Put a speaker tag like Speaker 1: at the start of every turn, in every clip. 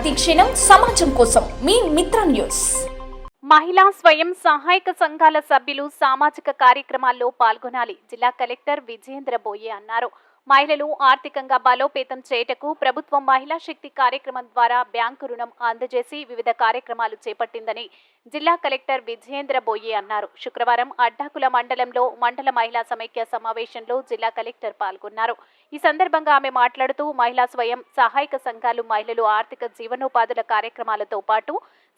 Speaker 1: ప్రతిక్షణం సమాజం కోసం మీ మిత్ర న్యూస్.
Speaker 2: మహిళా స్వయం సహాయక సంఘాల సభ్యులు సామాజిక కార్యక్రమాల్లో పాల్గొనాలి జిల్లా కలెక్టర్ విజేంద్ర బోయే అన్నారు. మహిళలు ఆర్థికంగా బలోపేతం చేయటకు ప్రభుత్వం మహిళా శక్తి కార్యక్రమం ద్వారా బ్యాంకు రుణం అందజేసి వివిధ కార్యక్రమాలు చేపట్టిందని జిల్లా కలెక్టర్ విజయేంద్ర బోయే అన్నారు. శుక్రవారం అడ్డాకుల మండలంలో మండల మహిళా సమైక్య సమావేశంలో జిల్లా కలెక్టర్ పాల్గొన్నారు. ఈ సందర్భంగా ఆమె మాట్లాడుతూ మహిళా స్వయం సహాయక సంఘాలు మహిళలు ఆర్థిక జీవనోపాధుల కార్యక్రమాలతో పాటు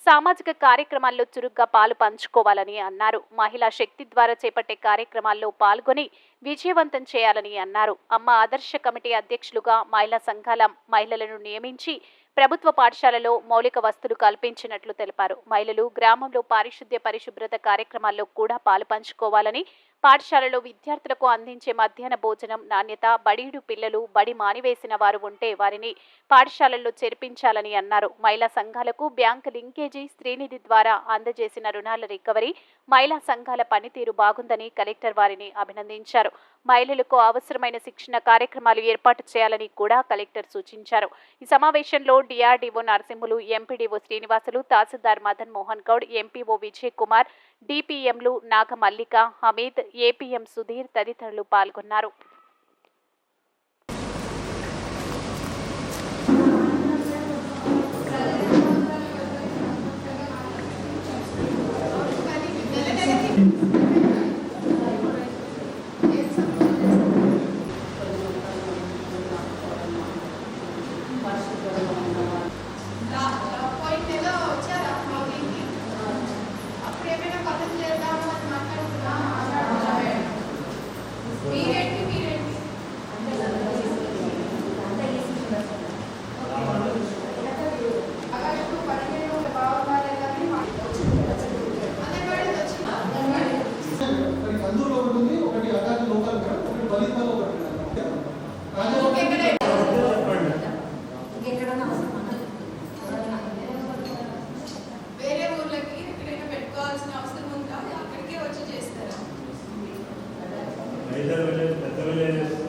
Speaker 2: సామాజిక కార్యక్రమాల్లో చురుగ్గా పాలు పంచుకోవాలని అన్నారు. మహిళా శక్తి ద్వారా చేపట్టే కార్యక్రమాల్లో పాల్గొని విజయవంతం చేయాలని అన్నారు. అమ్మ ఆదర్శ కమిటీ అధ్యక్షులుగా మహిళా సంఘాల మహిళలను నియమించి ప్రభుత్వ పాఠశాలలో మౌలిక వస్తువులు కల్పించినట్లు తెలిపారు. మహిళలు గ్రామంలో పారిశుద్ధ్య పరిశుభ్రత కార్యక్రమాల్లో కూడా పాలు పంచుకోవాలని పాఠశాలలో విద్యార్థులకు అందించే మధ్యాహ్న భోజనం నాణ్యత బడీడు పిల్లలు బడి మానివేసిన వారు ఉంటే వారిని పాఠశాలల్లో చేర్పించాలని అన్నారు. మహిళా సంఘాలకు బ్యాంకు లింకేజీ శ్రీనిధి ద్వారా అందజేసిన రుణాల రికవరీ మహిళా సంఘాల పనితీరు బాగుందని కలెక్టర్ వారిని అభినందించారు. మహిళలకు అవసరమైన శిక్షణ కార్యక్రమాలు ఏర్పాటు చేయాలని కూడా కలెక్టర్ సూచించారు ఈ సమావేశంలో DRDO Narasimhulu MPDO Srinivasulu tahsildar Madan Mohan Goud MPO Vijay Kumar డిపిఎంలు Nagamallika Hameed APM Sudheer తదితరులు పాల్గొన్నారు
Speaker 3: Thank
Speaker 4: you. Be mayores, petroles,